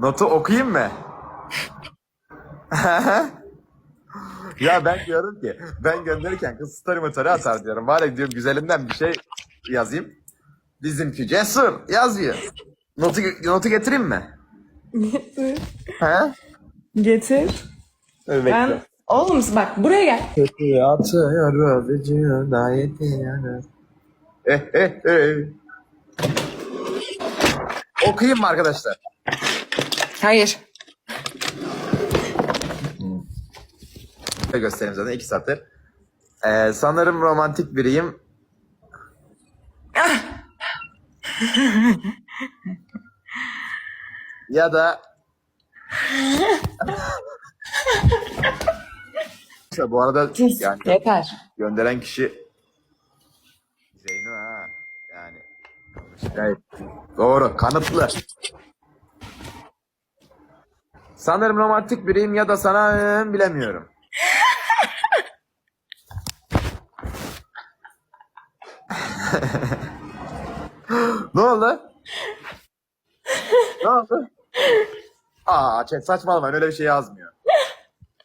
Notu okuyayım mı? ya ben diyorum ki ben gönderirken kız story motoru atar diyorum. Var ya diyorum güzelinden bir şey yazayım. Bizimki cesur yazıyor. Notu, notu getireyim mi? He? Getir. Dur Ben... Oğlum bak buraya gel. Kötü atıyor öpücüğü da yetiyor. Eh eh eh. Okuyayım mı arkadaşlar? Hayır. Şöyle göstereyim zaten iki satır. Ee, sanırım romantik biriyim. ya da bu arada yani Yeter. gönderen kişi Zeyno ha yani gayet doğru kanıtlı. Sanırım romantik biriyim ya da sana ıı, bilemiyorum. ne oldu? ne oldu? Aa chat saçmalamayın öyle bir şey yazmıyor.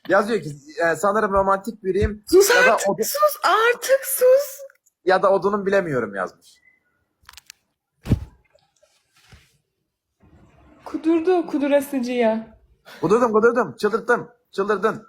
Yazıyor ki e, sanırım romantik biriyim Sus ya da, artık. o, Sus artık sus. ya da odunun bilemiyorum yazmış. Kudurdu kudurasıcıya. Kudurdum kudurdum çıldırttım çıldırdın.